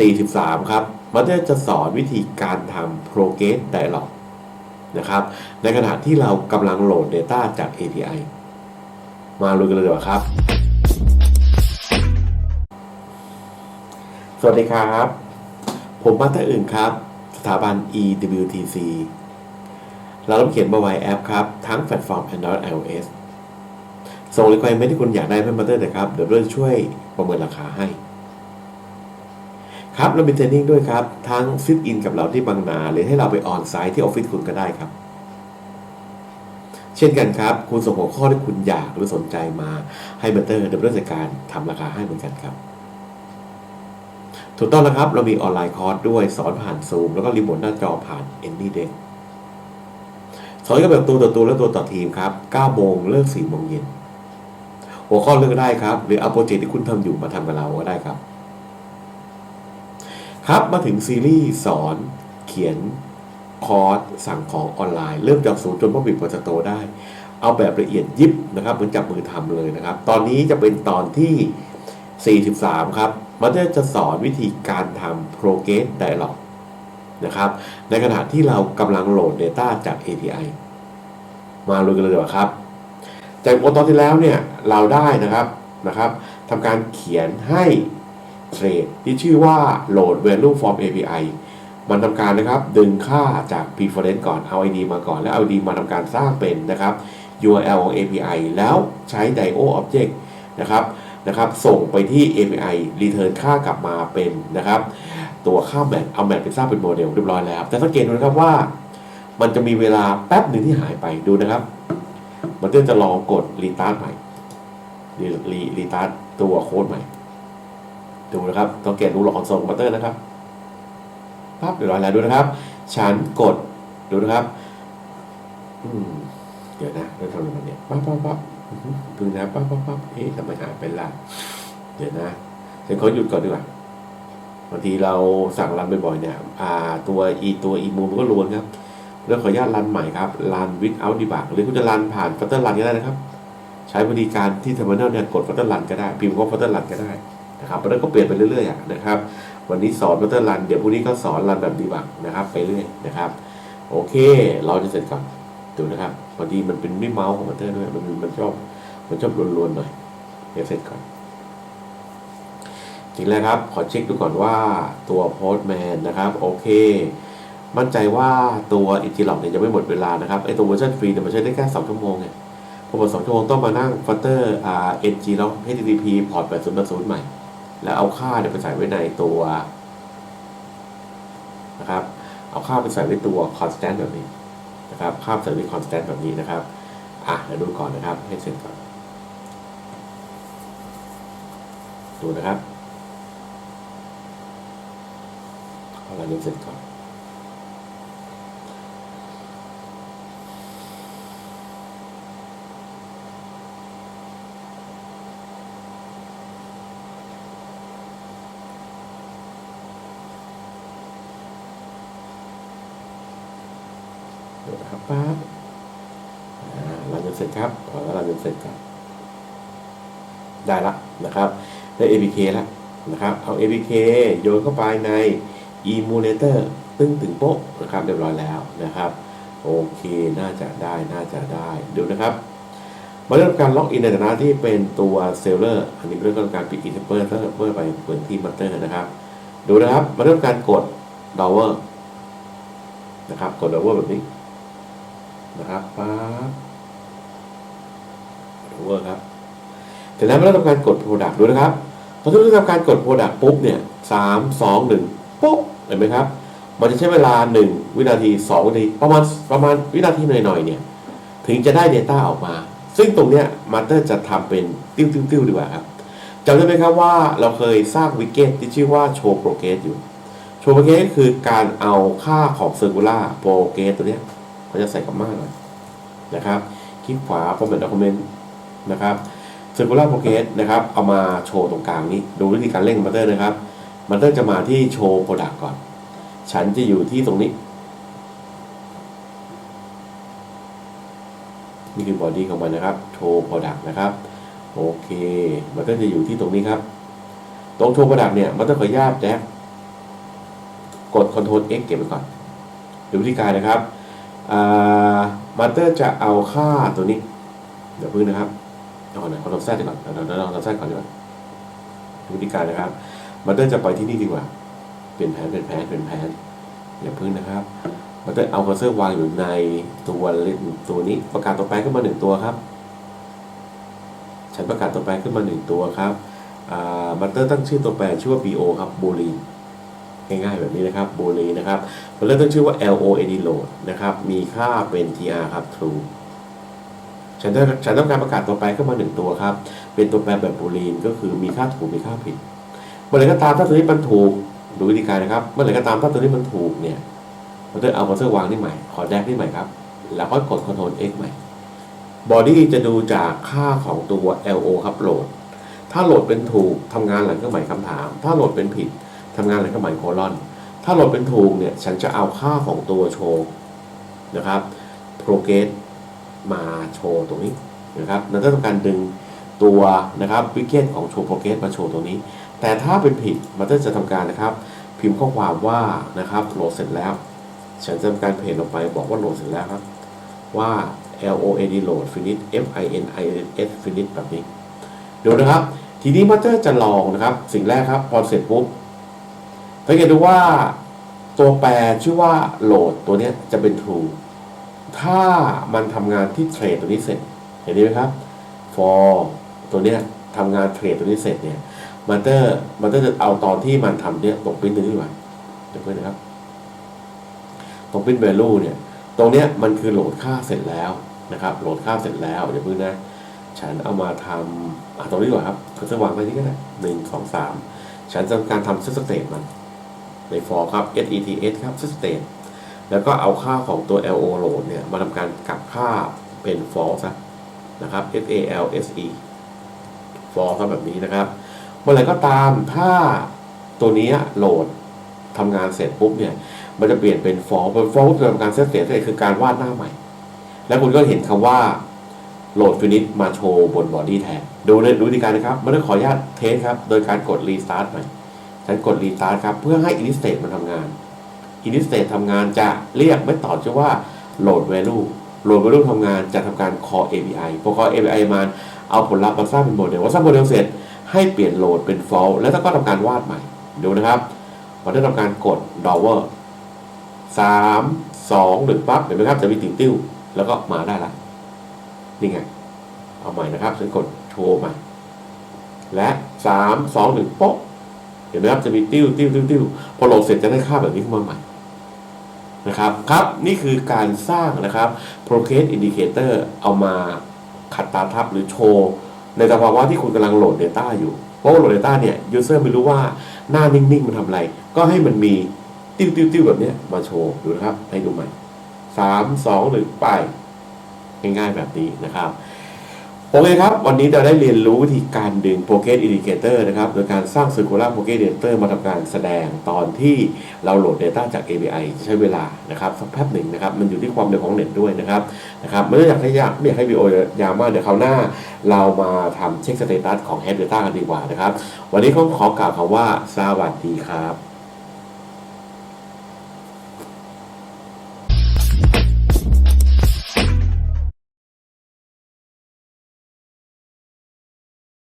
43 ครับมันจะสอนวิธีการทำ Progress Dialog นะครับ ในขณะที่เรากำลังโหลด Data จาก API มาลุยกันเลยดีกว่าครับ สวัสดีครับ ผมมาตอร์อื่นครับ สถาบัน EWTC เราต้องเขียน mobile app ครับ ทั้งแพลตฟอร์ม Android iOS ส่ง requirement ที่คุณอยากได้เพิ่มมาเตอร์นะครับ เดี๋ยวเราจะช่วยประเมินราคาให้ ครับเรามีเทรนนิ่งด้วยครับ ทั้งซิทอินกับเราที่บางนา หรือให้เราไปออนไซต์ที่ออฟฟิศคุณก็ได้ครับ เช่นกันครับ คุณส่งหัวข้อที่คุณอยากหรือสนใจมาให้บัตเตอร์ดี๋ยวเราจัดการทำราคาให้เหมือนกันครับถูกต้องแล้วครับ เรามีออนไลน์คอร์สด้วยสอนผ่านซูมแล้วก็รีโมทหน้าจอผ่าน AnyDesk สอนกันแบบตัวต่อตัวและตัวต่อทีมครับ9โมงเลิก4โมงเย็นหัวข้อเลือกได้ครับ หรือเอาโปรเจกต์ที่คุณทำอยู่มาทำกับเราก็ได้ครับ ครับมาถึงซีรีส์สอนเขียนคอร์สสั่งของออนไลน์ เริ่มจากศูนย์จนพ่อบิดโปรจโตได้ เอาแบบละเอียดยิบนะครับเหมือนจับมือทำเลยนะครับ ตอนนี้จะเป็นตอนที่ 43 ครับ มันจะสอนวิธีการทำ Progress Dialog นะครับในขณะที่เรากำลังโหลด Data จาก API มาลุยกันเลยดีกว่าครับ จากตอนที่แล้วเนี่ยเราได้นะครับนะครับทำการเขียนให้ เทรดที่ชื่อว่า load value from API มันทำการนะครับดึงค่าจาก preference ก่อนเอา ID มาก่อน แล้วเอา ID มาทำการสร้างเป็นนะครับ URL ของ API แล้วใช้ dio object นะครับนะครับ ส่งไปที่ API return ค่ากลับมาเป็นนะครับ ตัวค่าแมทเอาแมทไปสร้างเป็นโมเดลเรียบร้อยแล้ว แต่สังเกตดูนะครับว่า มันจะมีเวลาแป๊บหนึ่งที่หายไปดูนะครับ มันจะลองกดรีตาร์ทใหม่รีรีตาร์ตัวโค้ดใหม่ ดูนะครับต้องเกตดูหลอกคอนโซลคอมพิวเตอร์นะครับปั๊บเรียบร้อยแล้วดูนะครับ ฉันกดดูนะครับอืมเดี๋ยวนะเราทำอะไรมันเนี่ยปั๊บปั๊บปั๊บดูนะปั๊บปั๊บปั๊บเอ๊ะทำไมหายไปล่ะเดี๋ยวนะฉันขอหยุดก่อนดีกว่าบางทีเราสั่งรันบ่อยๆเนี่ยอ่าตัวอีตัวอีมูมันก็ล้วนครับแล้วขออนุญาตรันใหม่ครับรัน without debug หรือคุณจะรันผ่านฟัตเตอร์รันก็ได้นะครับ ใช้บริการที่ terminal เนี่ยกดฟัตเตอร์รันก็ได้ พิมพ์ว่าฟัตเตอร์รันก็ได้ นะครับแล้วก็เปลี่ยนไปเรื่อยๆนะครับ วันนี้สอนฟัตเตอร์รัน เดี๋ยวพรุ่งนี้ก็สอนรันแบบดีบักนะครับ ไปเรื่อยนะครับ โอเค เราจะเสร็จก่อนดูนะครับพอดีมันเป็นไม่เมาส์ของฟัตเตอร์ด้วย มันมันชอบ มันชอบรวนๆหน่อย เดี๋ยวเสร็จก่อนจริงแล้วครับ ขอเช็คดูก่อนว่าตัว Postman นะครับ โอเค มั่นใจว่าตัวอินทิล็อกเนี่ยจะไม่หมดเวลานะครับ ไอตัวเวอร์ชันฟรีเนี่ยมันใช้ได้แค่2ชั่วโมงเนี่ยพอหมด2ชั่วโมงต้องมานั่งฟัตเตอร์อ่า ng ล็อก http พอร์ต80.0ใหม่ แล้วเอาค่าเนี่ยไปใส่ไว้ในตัวนะครับ เอาค่าไปใส่ไว้ตัว constant แบบนี้นะครับค่าใส่ไว้ constant แบบนี้นะครับอะเดี๋ยวดูก่อนนะครับ ให้เสร็จก่อนดูนะครับเอาละเดี๋ยวเสร็จก่อน เดี๋ยวนะครับ ปั๊บอ่าเราจะเสร็จครับขอแล้วเราจะเสร็จครับ ได้ละนะครับ ได้ APK แล้วนะครับ เอา APK โยนเข้าไปใน emulator ตึ้งถึงโป๊ะนะครับเรียบร้อยแล้วนะครับ โอเค น่าจะได้ น่าจะได้ ดูนะครับ มาเริ่มการล็อกอินในฐานะที่เป็นตัวเซลเลอร์ อันนี้เรื่องการปิดอินเทอร์เเพื่อไปเปิดที่มัตเตอร์นะครับ ดูนะครับ มาเริ่มการกด d o w e r นะครับ กด d o w e r แบบนี้ นะครับปั๊บ d o w e r ครับเสร็จแล้วเราทำการกด Product ดูนะครับพอทุกท่านทำการกด Product ปุ๊บเนี่ยสามสองหนึ่งปุ๊บเห็นไหมครับ มันจะใช้เวลา 1 วินาที 2 วินาทีประมาณประมาณวินาทีหน่อยๆเนี่ย ถึงจะได้ Data ออกมา ซึ่งตรงเนี้ยมาสเตอร์จะทำเป็นติ้วติ้วติ้วดีกว่าครับจำได้ไหมครับว่าเราเคยสร้างวิกเก็ตที่ชื่อว่า Show Progress อยู่ Show Progress คือการเอาค่าของ Circular Progress ตัวเนี้ย เขาจะใส่กับมากหน่อยนะครับ คลิกขวา Format Document นะครับ Circular Progress นะครับ เอามาโชว์ตรงกลางนี้ ดูวิธีการเล่นมัตเตอร์นะครับ มัตเตอร์จะมาที่โชว์ Product ก่อน ฉันจะอยู่ที่ตรงนี้ นี่คือบอดี้ของมันนะครับ โชว์ Product นะครับ โอเค มันก็จะอยู่ที่ตรงนี้ครับ ตรงโชว์ Product เนี่ย มันต้องขออนุญาตแจ็คกด Ctrl X เก็บไว้ก่อนดูวิธีการนะครับ มาสเตอร์จะเอาค่าตัวนี้ เดี๋ยวพึ่งนะครับเอาก่อนนะ Ctrl Z ก่อนเดี๋ยวเรา Ctrl Z ก่อนดีกว่าวิธีการนะครับมาสเตอร์จะไปที่นี่ดีกว่า เปลี่ยนแผนเปลี่ยนแผนเปลี่ยนแผนอย่าพึ่งนะครับมาสเตอร์เอาเคอร์เซอร์วางอยู่ในตัวตัวนี้ประกาศตัวแปรขึ้นมาหนึ่งตัวครับ ฉันประกาศตัวแปรขึ้นมาหนึ่งตัวครับมาสเตอร์ตั้งชื่อตัวแปรชื่อว่า bo ครับบูลี ง่ายๆแบบนี้นะครับบูลีนะครับมาเตอร์ตั้งชื่อว่า load load นะครับ มีค่าเป็น tr ครับ true ฉันต้องฉันต้องการประกาศตัวแปรขึ้นมาหนึ่งตัวครับ เป็นตัวแปรแบบบูลีนก็คือมีค่าถูกมีค่าผิดเมื่อไรก็ตามถ้าตัวนี้มันถูกดูวิธีการนะครับ เมื่อไรก็ตามถ้าตัวนี้มันถูกเนี่ยมาเตอร์เอามาเตอร์วางนี่ใหม่ ขอแดกนี่ใหม่ครับ แล้วก็กด Ctrl X ใหม่บอดี้จะดูจากค่าของตัว LO ครับโหลด ถ้าโหลดเป็นถูกทำงานหลังเครื่องหมายคำถาม ถ้าโหลดเป็นผิด ทำงานหลังเครื่องหมายโคลอน ถ้าโหลดเป็นถูกเนี่ยฉันจะเอาค่าของตัวโชว์นะครับโปรเกสมาโชว์ตรงนี้นะครับนั่นต้องการดึงตัวนะครับวิกเก็ตของโชว์โปรเกสมาโชว์ตรงนี้ แต่ถ้าเป็นผิดมันก็จะทำการนะครับ พิมพ์ข้อความว่านะครับโหลดเสร็จแล้ว ฉันจะทำการเพจลงไปบอกว่าโหลดเสร็จแล้วครับ ว่า L O A D load finish F I N I S finish แบบนี้ดูนะครับ ทีนี้มาสเตอร์จะลองนะครับ สิ่งแรกครับ พอเสร็จปุ๊บ สังเกตดูว่าตัวแปรชื่อว่าโหลดตัวนี้จะเป็น true ถ้ามันทำงานที่เทรดตัวนี้เสร็จ เห็นไหมครับ for ตัวเนี้ยทำงานเทรดตัวนี้เสร็จเนี่ยมาสเตอร์มาสเตอร์จะเอาตอนที่มันทำเนี้ยตกปิ้นตัวนี้ดีกว่าเดี๋ยวเพื่อนนะครับตกปิ้น value เนี่ย ตรงเนี้ยมันคือโหลดค่าเสร็จแล้วนะครับ โหลดค่าเสร็จแล้วเดี๋ยวพึ่งนะฉันเอามาทำอะตรงนี้ก่อนครับเขาจะวางไว้ที่ก็ได้หนึ่งสองสามฉันจะทำการทำ set state มัน ใน for ครับ sets ครับ set state แล้วก็เอาค่าของตัว lo load เนี่ย มาทำการกลับค่าเป็น false นะครับ salse false ครับแบบนี้นะครับเมื่อไรก็ตามถ้าตัวนี้โหลดทำงานเสร็จปุ๊บเนี่ย มันจะเปลี่ยนเป็น false เป็น false คือทำการ set state คือการวาดหน้าใหม่ แล้วคุณก็เห็นคำว่าโหลดฟินิชมาโชว์บนบอดี้แทน ดูเลยดูวิธีการนะครับไม่ได้ขออนุญาตเทสครับ โดยการกดรีสตาร์ทใหม่ ฉันกดรีสตาร์ทครับ เพื่อให้ init state มันทำงาน init state ทำงานจะเรียกไม่ต่อชื่อว่า load value load value ทำงานจะทำการ call API พอ call API มาเอาผลลัพธ์มาสร้างเป็นโมเดลว่าสร้างโมเดลเสร็จให้เปลี่ยนโหลดเป็น false แล้วก็ทำการวาดใหม่ ดูนะครับพอได้ทำการกด dollar สามสองหนึ่งปั๊บเห็นไหมครับจะมีติ่งติ้วแล้วก็มาได้ละนี่ไง เอาใหม่นะครับฉันกดโชว์ใหม่และสามสองหนึ่งโป๊ะ เห็นไหมครับจะมีติ้วติ้วติ้วติ้วพอโหลดเสร็จจะได้ค่าแบบนี้ขึ้นมาใหม่นะครับครับนี่คือการสร้างนะครับ Progress Indicator เอามาขัดตาทับหรือโชว์ ในสภาวะที่คุณกำลังโหลด Data อยู่ เพราะว่าโหลด Data เนี่ย User ไม่รู้ว่าหน้านิ่ง ๆ มันทำอะไร ก็ให้มันมีติ้วติ้วติ้วแบบนี้มาโชว์ดูนะครับ ให้ดูใหม่สามสองหนึ่งไป ง่ายๆแบบนี้นะครับ โอเคครับ วันนี้เราได้เรียนรู้วิธีการดึง Pocket Indicator นะครับ โดยการสร้าง Circular Pocket Indicator มาทำการแสดงตอนที่เราโหลด Data จาก API ใช้เวลานะครับสักแป๊บหนึ่งนะครับ มันอยู่ที่ความเร็วของเน็ตด้วยนะครับนะครับไม่อยากให้ยากไม่อยากให้วีโอยาวมากเดี๋ยวคราวหน้า เรามาทำเช็คสเตตัสของ Head Data กันดีกว่านะครับ วันนี้ก็ขอกล่าวคำว่าสวัสดีครับ